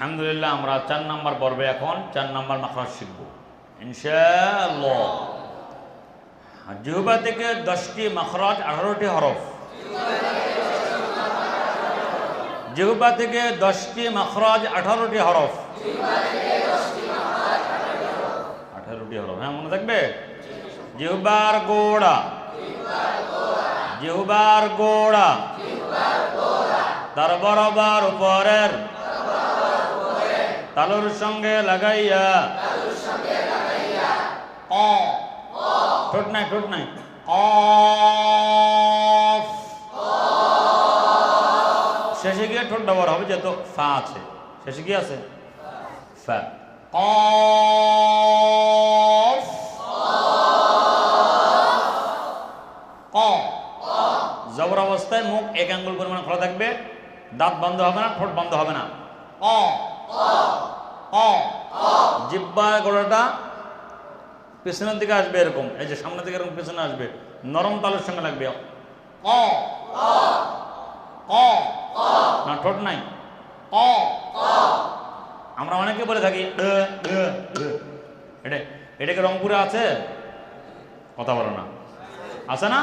আলহামদুলিল্লাহ, আমরা চার নাম্বার পর্বে এখন চার নাম্বার মাখরাজ শিখব। ইনশাআল্লাহ। থেকে দশটি মাখরাজ, আঠারোটি হরফ। জিহুবা থেকে দশটি মাখরাজ, আঠারোটি হরফ। আঠারোটি হরফ হ্যাঁ মনে থাকবে? জিহুবার গোড়া। জিহুবার গোড়া। তার বরাবর উপরের তালুর সঙ্গে লাগাইয়া। অ। ঠোঁট নাই ঠোঁট নাই। অফ। শেষে গিয়ে ঠোঁট ব্যবহার হবে, যেহেতু ফা আছে। শেষে কি আছে? ফা। জবর অবস্থায় মুখ এক আঙ্গুল পরিমাণ খোলা থাকবে। দাঁত বন্ধ হবে না, ঠোঁট বন্ধ হবে না। অ। অ। জিব্বা গোড়াটা পেছনের দিকে আসবে এরকম এই যে সামনের দিকে এরকম পেছনে আসবে নরম তালের সঙ্গে লাগবে। অ। অ। না ঠোঁট নাই। অ। আমরা অনেকে বলে থাকি। এটা এটাকে রংপুরে আছে? কথা বলো না। আছে না?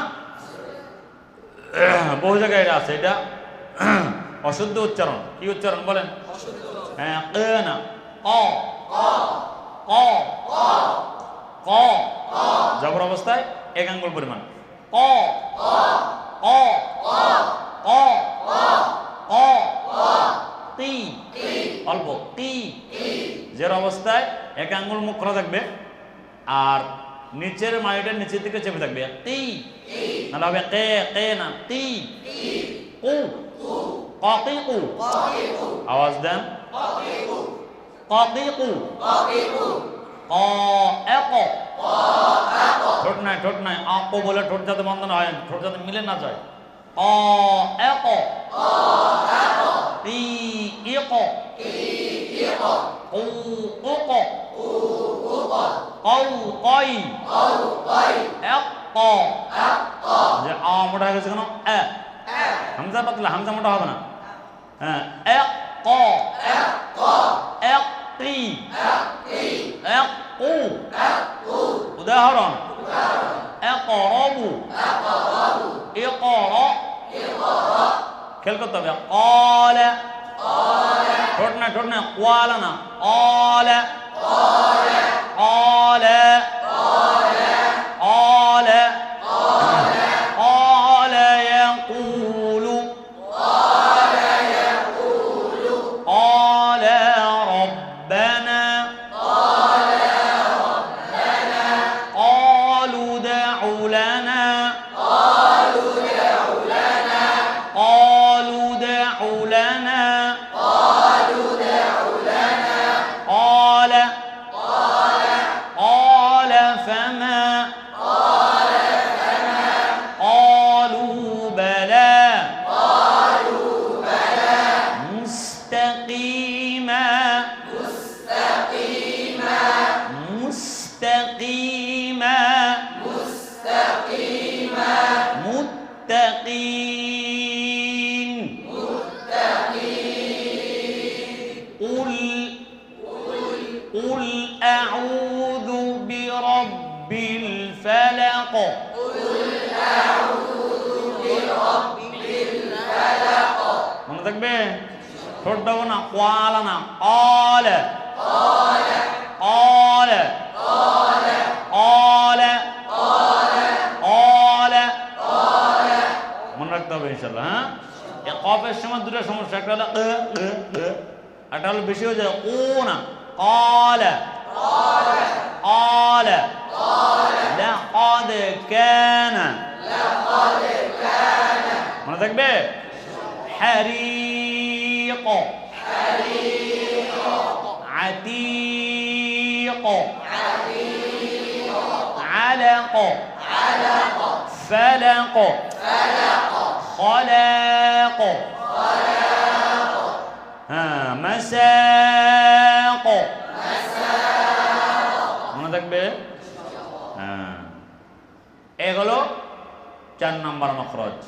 বহু জায়গায় এটা আছে এটা অশুদ্ধ উচ্চারণ। কি উচ্চারণ বলেন? হ্যাঁ এ না অ অ ক জবর অবস্থায় এক আঙ্গুল পরিমাণ ক অ অ অ তি অল্প তি জের অবস্থায় এক আঙ্গুল মুখ খোলা থাকবে আর নিচের মাইটের নিচের দিকে চেপে থাকবে তি নাহলে হবে কে কে না তি কু কু আওয়াজ দেন ক এক ঠোঁট নাই ঠোঁট নাই। আপ বলে ঠোঁট যাতে বন্ধ না হয় ঠোঁট যাতে মিলে না যায়। ই ইক উ উক কৌ যে আ মোটা হয়ে গেছে কেন? এ। হামজা পাতলা হামজা মোটা হবে না। হ্যাঁ এক উদাহরণ খেল করতে হবে অল ঠোঁট না ঠোঁট না কোয়ালা না অলে الفلق মনে থাকবে ঠোঁট দেবো না কোয়ালা না অলে অলে অলে অলে মনে রাখতে হবে ইনশাল্লাহ হ্যাঁ এ কফের সময় দুটো সমস্যা একটা হলো এ, এ, এ। একটা হলো বেশি হয়ে যায় ও না অলে অলে মনে থাকবে حريق عتيق علق فلق خلاق ها مساق মনে থাকবে হ্যাঁ এ হলো চার নম্বর মখরজ